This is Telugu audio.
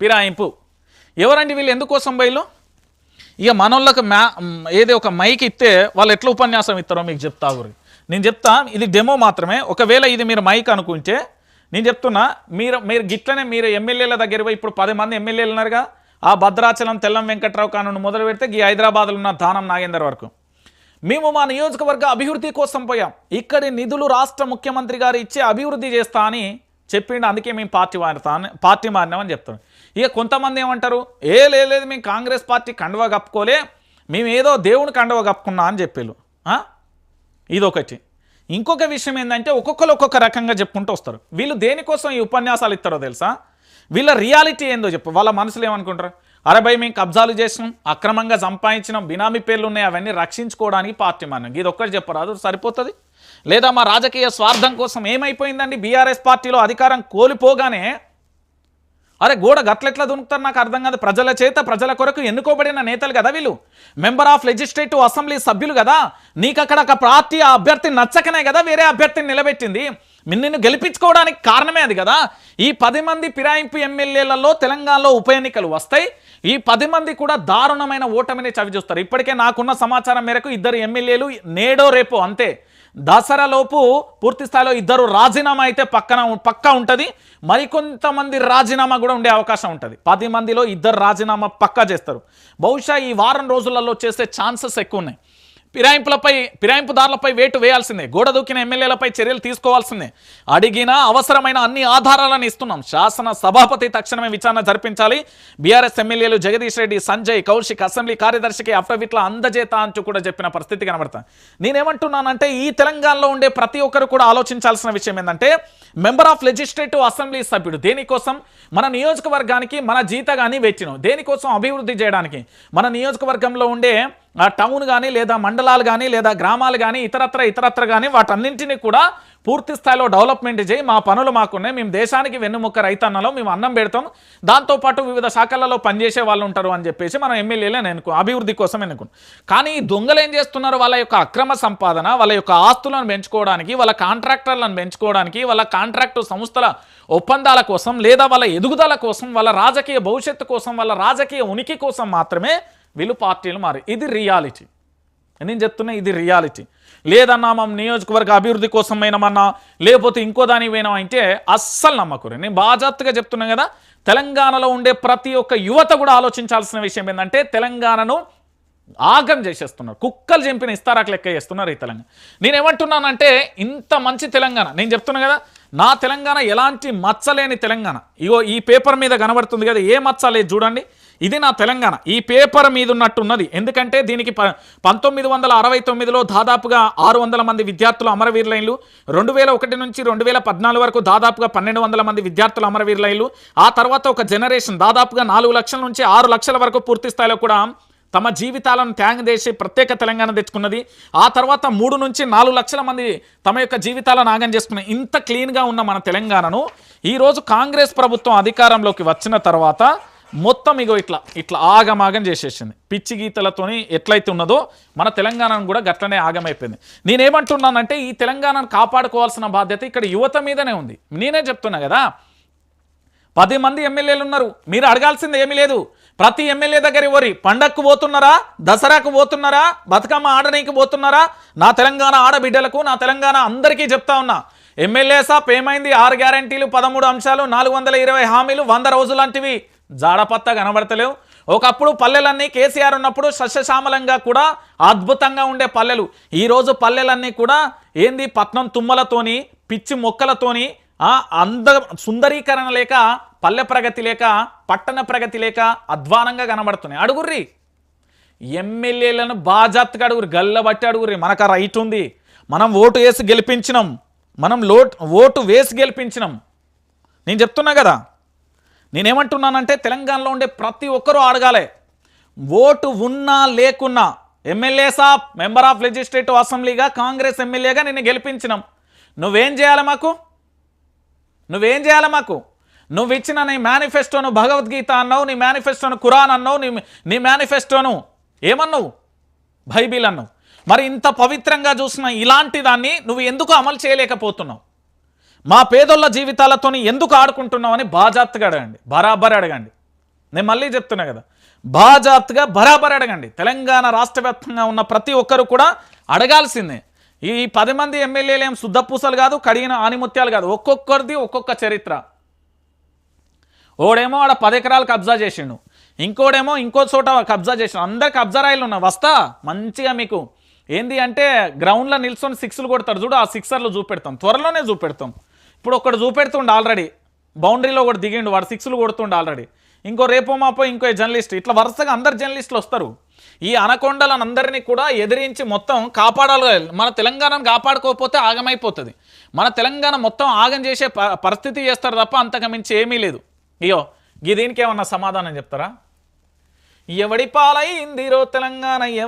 పిరాయింపు. ఎవరండి వీళ్ళు? ఎందుకోసం బయలు? ఇక మనోళ్ళకి మ్యా ఏది ఒక మైక్ ఇస్తే వాళ్ళు ఎట్లా ఉపన్యాసం ఇస్తారో మీకు చెప్తా గురి నేను చెప్తా ఇది డెమో మాత్రమే. ఒకవేళ ఇది మీరు మైక్ అనుకుంటే నేను చెప్తున్నా మీరు మీరు గిట్లనే మీరు ఎమ్మెల్యేల దగ్గర పోయి ఇప్పుడు పది మంది ఎమ్మెల్యేలు ఉన్నారుగా ఆ భద్రాచలం తెల్లం వెంకట్రావు కానుండి మొదలు పెడితే ఈ హైదరాబాద్లో ఉన్న దానం నాగేందర్ వరకు. మేము మా నియోజకవర్గ అభివృద్ధి కోసం పోయాం. ఇక్కడి నిధులు రాష్ట్ర ముఖ్యమంత్రి గారు ఇచ్చే అభివృద్ధి చేస్తా అని చెప్పిండు. అందుకే మేము పార్టీ మారుతా పార్టీ మారినామని చెప్తున్నాం. ఇక కొంతమంది ఏమంటారు ఏ లేదు మేము కాంగ్రెస్ పార్టీ కండవ కప్పుకోలే మేము ఏదో దేవుని కండవ కప్పుకున్నా అని చెప్పేళ్ళు. ఇదొకటి. ఇంకొక విషయం ఏంటంటే ఒక్కొక్కరు ఒక్కొక్క రకంగా చెప్పుకుంటూ వస్తారు. వీళ్ళు దేనికోసం ఈ ఉపన్యాసాలు ఇస్తారో తెలుసా? వీళ్ళ రియాలిటీ ఏందో చెప్పు. వాళ్ళ మనసులు ఏమనుకుంటారు? అరే భయ్ మేము కబ్జాలు చేసినాం అక్రమంగా సంపాదించినాం బినామీ పేర్లు ఉన్నాయి అవన్నీ రక్షించుకోవడానికి పార్టీ మనం ఇది ఒక్కటి చెప్పరాదు సరిపోతుంది? లేదా మా రాజకీయ స్వార్థం కోసం ఏమైపోయిందండి? బీఆర్ఎస్ పార్టీలో అధికారం కోల్పోగానే అరే గోడ గట్లెట్లా దునుకుతారు నాకు అర్థం కాదు. ప్రజల చేత ప్రజల కొరకు ఎన్నుకోబడిన నేతలు కదా వీళ్ళు. మెంబర్ ఆఫ్ లెజిస్లేటివ్ అసెంబ్లీ సభ్యులు కదా. నీకు అక్కడ ఒక పార్టీ ఆ అభ్యర్థి నచ్చకనే కదా వేరే అభ్యర్థిని నిలబెట్టింది. నిన్ను గెలిపించుకోవడానికి కారణమే అది కదా. ఈ పది మంది పిరాయింపు ఎమ్మెల్యేలలో తెలంగాణలో ఉప ఎన్నికలు వస్తాయి. ఈ పది మంది కూడా దారుణమైన ఓటమిని చవిచూస్తారు. ఇప్పటికే నాకున్న సమాచారం మేరకు ఇద్దరు ఎమ్మెల్యేలు నేడో రేపో అంతే. దసరాలోపు పూర్తి స్థాయిలో ఇద్దరు రాజీనామా అయితే పక్కన పక్కా ఉంటుంది. మరికొంతమంది రాజీనామా కూడా ఉండే అవకాశం ఉంటుంది. పది మందిలో ఇద్దరు రాజీనామా పక్కా చేస్తారు. బహుశా ఈ వారం రోజులలో చేసే ఛాన్సెస్ ఎక్కువ ఉన్నాయి. ఫిరాయింపులపై ఫిరాయింపుదారులపై వేటు వేయాల్సిందే. గోడ దూకిన ఎమ్మెల్యేలపై చర్యలు తీసుకోవాల్సిందే. అడిగిన అవసరమైన అన్ని ఆధారాలను ఇస్తున్నాం. శాసన సభాపతి తక్షణమే విచారణ జరిపించాలి. బీఆర్ఎస్ ఎమ్మెల్యేలు జగదీష్ రెడ్డి సంజయ్ కౌశిక్ అసెంబ్లీ కార్యదర్శికి అఫిడవిట్ల అందజేత అంటూ కూడా చెప్పిన పరిస్థితి కనబడతా. నేనేమంటున్నానంటే ఈ తెలంగాణలో ఉండే ప్రతి ఒక్కరు కూడా ఆలోచించాల్సిన విషయం ఏంటంటే మెంబర్ ఆఫ్ లెజిస్లేటివ్ అసెంబ్లీ సభ్యుడు దేనికోసం? మన నియోజకవర్గానికి మన జీతగాని వెచ్చినాం దేనికోసం అభివృద్ధి చేయడానికి? మన నియోజకవర్గంలో ఉండే టౌన్ కానీ లేదా మండలాలు కానీ లేదా గ్రామాలు కానీ ఇతరత్ర ఇతరత్ర కానీ వాటన్నింటినీ కూడా పూర్తి స్థాయిలో డెవలప్మెంట్ చేయి. మా పనులు మాకున్నాయి. మేము దేశానికి వెన్నుముక్క రైతన్నలో. మేము అన్నం పెడతాం. దాంతోపాటు వివిధ శాఖలలో పనిచేసే వాళ్ళు ఉంటారు అని చెప్పేసి మనం ఎమ్మెల్యేలే నేను అభివృద్ధి కోసం ఎన్నుకున్నాం కానీ ఈ దొంగలు ఏం చేస్తున్నారు? వాళ్ళ యొక్క అక్రమ సంపాదన వాళ్ళ యొక్క ఆస్తులను పెంచుకోవడానికి వాళ్ళ కాంట్రాక్టర్లను పెంచుకోవడానికి వాళ్ళ కాంట్రాక్టు సంస్థల ఒప్పందాల కోసం లేదా వాళ్ళ ఎదుగుదల కోసం వాళ్ళ రాజకీయ భవిష్యత్తు కోసం వాళ్ళ రాజకీయ ఉనికి కోసం మాత్రమే వీళ్ళు పార్టీలు మారి ఇది రియాలిటీ. నేను చెప్తున్నా ఇది రియాలిటీ. లేదన్నా మా నియోజకవర్గ అభివృద్ధి కోసం పోయినామన్నా లేకపోతే ఇంకో దానికి పోయినాం అంటే అస్సలు నమ్మకూరు నేను బాజాత్తుగా చెప్తున్నాను కదా తెలంగాణలో ఉండే ప్రతి ఒక్క యువత కూడా ఆలోచించాల్సిన విషయం ఏంటంటే తెలంగాణను ఆగం చేసేస్తున్నారు. కుక్కలు చంపిన ఇస్తారాకు లెక్క చేస్తున్నారు ఈ తెలంగాణ. నేనేమంటున్నానంటే ఇంత మంచి తెలంగాణ నేను చెప్తున్నా కదా నా తెలంగాణ ఎలాంటి మచ్చలేని తెలంగాణ. ఇగో ఈ పేపర్ మీద కనబడుతుంది కదా ఏ మచ్చ లేదు చూడండి. ఇది నా తెలంగాణ. ఈ పేపర్ మీద ఉన్నట్టున్నది ఎందుకంటే దీనికి ప పంతొమ్మిది వందల అరవై తొమ్మిదిలో దాదాపుగా ఆరు వందల మంది విద్యార్థులు అమరవీరులైన్లు రెండు వేల ఒకటి నుంచి రెండు వేల పద్నాలుగు వరకు దాదాపుగా పన్నెండు వందల మంది విద్యార్థులు అమరవీరులైన్లు ఆ తర్వాత ఒక జనరేషన్ దాదాపుగా నాలుగు లక్షల నుంచి ఆరు లక్షల వరకు పూర్తి స్థాయిలో కూడా తమ జీవితాలను త్యాగం చేసి ప్రత్యేక తెలంగాణ తెచ్చుకున్నది. ఆ తర్వాత మూడు నుంచి నాలుగు లక్షల మంది తమ యొక్క జీవితాలను ఆగం చేసుకున్నాయి ఇంత క్లీన్గా ఉన్న మన తెలంగాణను ఈరోజు కాంగ్రెస్ ప్రభుత్వం అధికారంలోకి వచ్చిన తర్వాత మొత్తం ఇగో ఇట్లా ఇట్లా ఆగమాగం చేసేసింది. పిచ్చి గీతలతోని ఎట్లయితే ఉన్నదో మన తెలంగాణను కూడా గట్లనే ఆగమైపోయింది. నేనేమంటున్నానంటే ఈ తెలంగాణను కాపాడుకోవాల్సిన బాధ్యత ఇక్కడ యువత మీదనే ఉంది. నేనే చెప్తున్నా కదా పది మంది ఎమ్మెల్యేలు ఉన్నారు. మీరు అడగాల్సింది ఏమీ లేదు. ప్రతి ఎమ్మెల్యే దగ్గర ఎవరి? పండక్కు పోతున్నారా? దసరాకు పోతున్నారా? బతుకమ్మ ఆడనీకి పోతున్నారా? నా తెలంగాణ ఆడబిడ్డలకు నా తెలంగాణ అందరికీ చెప్తా ఉన్నా. ఎమ్మెల్యే సాప్ ఏమైంది? ఆరు గ్యారంటీలు పదమూడు అంశాలు నాలుగు వందల ఇరవై హామీలు వంద రోజులు లాంటివి. జాడపత్త కనబడతలేవు. ఒకప్పుడు పల్లెలన్నీ కేసీఆర్ ఉన్నప్పుడు సస్యశ్యామలంగా కూడా అద్భుతంగా ఉండే పల్లెలు. ఈరోజు పల్లెలన్నీ కూడా ఏంది పట్నం తుమ్మలతోని పిచ్చి మొక్కలతోని అంద సుందరీకరణ లేక పల్లె ప్రగతి లేక పట్టణ ప్రగతి లేక అధ్వానంగా కనబడుతున్నాయి. అడుగుర్రి. ఎమ్మెల్యేలను బాజాత్గా అడుగురు గల్లబట్టి అడుగుర్రి. మనకు రైట్ ఉంది. మనం ఓటు వేసి గెలిపించినాం. మనం లోట్ ఓటు వేసి గెలిపించినాం. నేను చెప్తున్నా కదా. నేనేమంటున్నానంటే తెలంగాణలో ఉండే ప్రతి ఒక్కరూ అడగాలి. ఓటు ఉన్నా లేకున్నా MLA sahab member of legislative అసెంబ్లీగా Congress ఎమ్మెల్యేగా నిన్ను గెలిపించినాం. నువ్వేం చేయాలి మాకు? నువ్వేం చేయాలి మాకు? నువ్వు ఇచ్చిన నీ మేనిఫెస్టోను భగవద్గీత అన్నావు నీ మేనిఫెస్టోను ఖురాన్ అన్నావు నీ నీ మేనిఫెస్టోను ఏమన్నావు? బైబిల్ అన్నావు. మరి ఇంత పవిత్రంగా చూసిన ఇలాంటి దాన్ని నువ్వు ఎందుకు అమలు చేయలేకపోతున్నావు? మా పేదోళ్ళ జీవితాలతోని ఎందుకు ఆడుకుంటున్నామని బాజాప్తగా అడగండి. బరాబర్ అడగండి. నేను మళ్ళీ చెప్తున్నా కదా. బాజాప్తగా బరాబర్ అడగండి. తెలంగాణ రాష్ట్ర వ్యాప్తంగా ఉన్న ప్రతి ఒక్కరు కూడా అడగాల్సిందే. ఈ పది మంది ఎమ్మెల్యేలు ఏం శుద్ధపూసలు కాదు కడిగిన ఆనిముత్యాలు కాదు. ఒక్కొక్కరిది ఒక్కొక్క చరిత్ర. ఓడేమో ఆడ పది ఎకరాలు కబ్జా చేసిండు. ఇంకోడేమో ఇంకో చోట కబ్జా చేసిండు. అందరు కబ్జా రాయిలు ఉన్నా వస్తా. మంచిగా మీకు. ఏంది అంటే గ్రౌండ్లో నిల్చొని సిక్స్లు కొడతారు చూడు ఆ సిక్సర్లు చూపెడతాం. త్వరలోనే చూపెడతాం. ఇప్పుడు ఒకటి చూపెడుతుండే ఆల్రెడీ బౌండరీలో ఒకటి దిగిండు వాడు సిక్స్లు కొడుతుండు ఆల్రెడీ ఇంకో రేపో మాపో ఇంకో జర్నలిస్ట్ ఇట్లా వరుసగా అందరు జర్నలిస్టులు వస్తారు. ఈ అనకొండలను అందరినీ కూడా ఎదిరించి మొత్తం కాపాడాలి. మన తెలంగాణను కాపాడుకోకపోతే ఆగమైపోతుంది. మన తెలంగాణ మొత్తం ఆగం చేసే ప- పరిస్థితి చేస్తారు తప్ప అంతకు మించి ఏమీ లేదు. ఇయో ఈ దీనికి ఏమన్నా సమాధానం చెప్తారా? ఎవడి పాలైందిరో తెలంగాణ ఎవడి